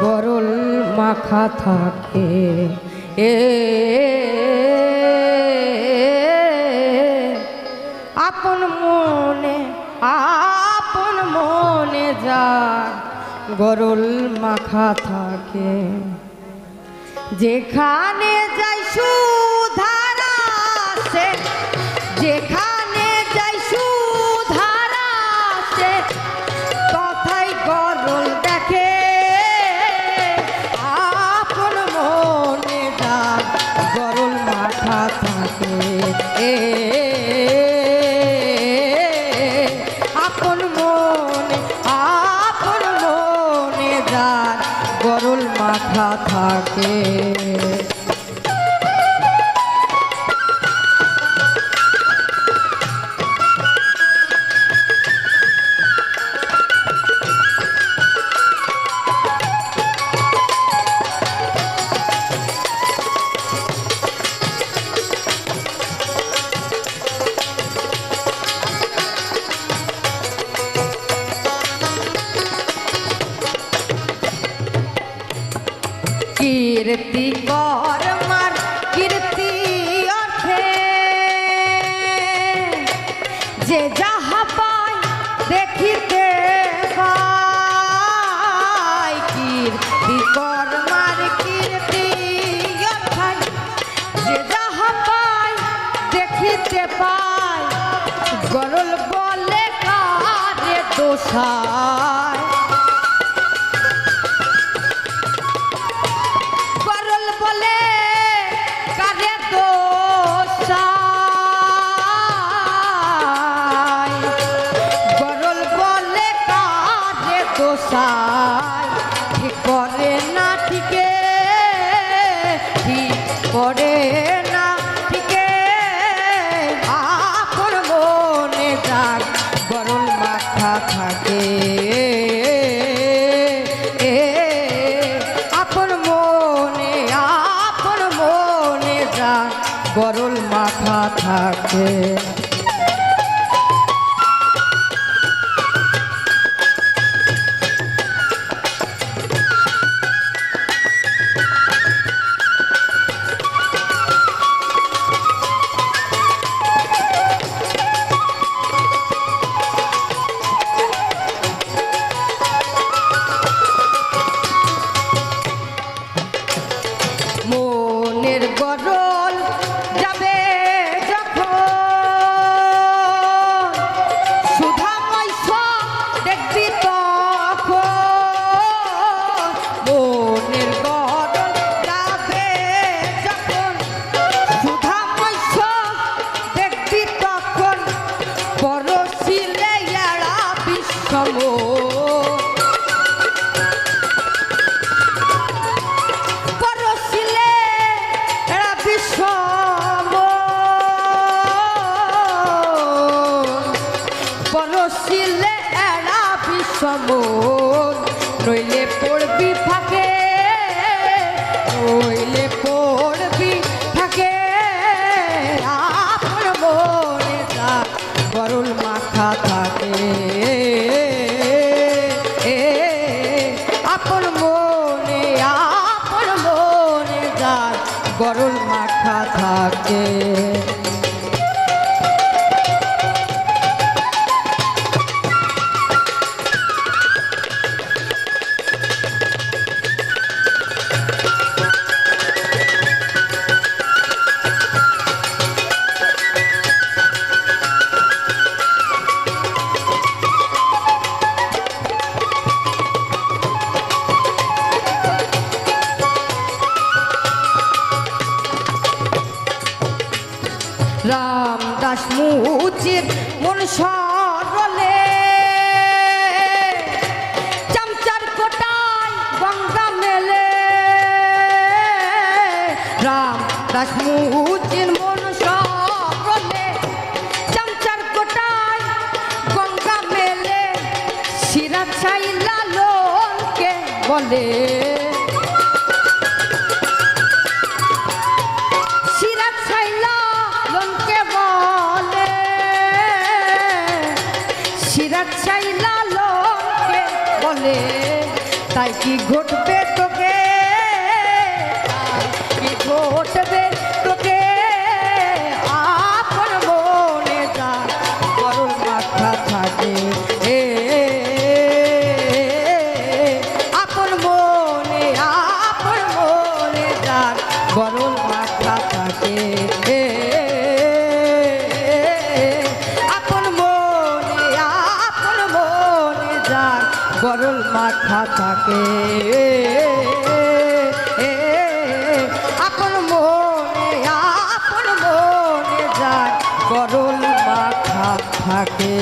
গরল মাখা থাকে। এ, আপন মনে আপন মনে যার গরল মাখা থাকে। যেখানে যাই সুধারা যেখানে থাকে এ আপন মনে আপন মাথা থাকে। কীর্তি কর মার, কীর্তি অর্থে। যে যাহা পায় দেখিতে পায়। কীর্তি কর মার, কীর্তি অর্থে যে যাহা পায় দেখিতে পায়। গরল বলে কারে দোষায়। থাকে। আপন মনে আপন মনে যা গরল মাথা থাকে। থাকে রামদাস মুচির মন সরলে। চামচার কোটায় গঙ্গা মেলে। রামদাস মুচির মন সরলে। চামচার কোটায় গঙ্গা মেলে। শিরা ছাই লালনকে বলে। কি ঘটবে তোকে? কি ঘটবে মাথা থাকে। আপন মনে আপন মনে যায় গরল মাথা থাকে।